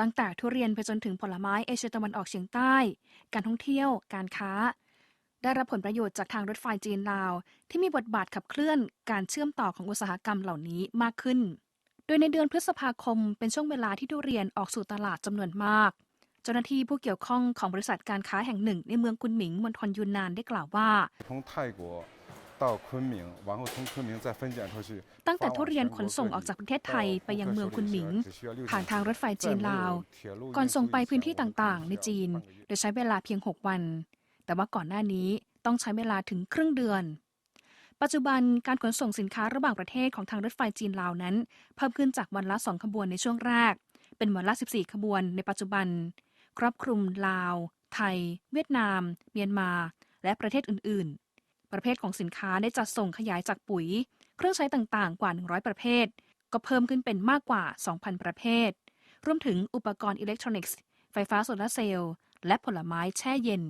ตั้งแต่ทุเรียนไปจนถึงผลไม้เอเชียตะวันออกเฉียงใต้ การท่องเที่ยว การค้า ได้รับผลประโยชน์จากทางรถไฟจีนลาว ที่มีบทบาทขับเคลื่อนการเชื่อมต่อของอุตสาหกรรมเหล่านี้มากขึ้น โดยในเดือนพฤษภาคมเป็นช่วงเวลาที่ทุเรียนออกสู่ตลาดจำนวนมาก เจ้าหน้าที่ผู้เกี่ยวข้องของบริษัทการค้าแห่งหนึ่ง ในเมืองกุนหมิงมณฑลยูนนานได้กล่าวว่า ตั้งแต่ทุเรียนขนส่งออกจากประเทศไทยไปยังเมืองคุนหมิง ผ่านทางรถไฟจีนลาว ก่อนส่งไปพื้นที่ต่างๆ ในจีน โดยใช้เวลาเพียง 6 วัน แต่ว่าก่อนหน้านี้ต้องใช้เวลาถึงครึ่งเดือน ปัจจุบันการขนส่งสินค้าระหว่างประเทศของทางรถไฟจีนลาวนั้น เพิ่มขึ้นจากวันละสองขบวนในช่วงแรก เป็นวันละ 14 ขบวนในปัจจุบัน ครอบคลุมลาว ไทย เวียดนาม เมียนมา และประเทศอื่นๆ ประเภทของสินค้าได้จัดส่งขยายจากปุ๋ย เครื่องใช้ต่างๆ กว่า 100 ประเภท ก็เพิ่มขึ้นเป็นมากกว่า 2,000 ประเภท รวมถึงอุปกรณ์อิเล็กทรอนิกส์ ไฟฟ้าโซลาเซลล์ และผลไม้แช่เย็น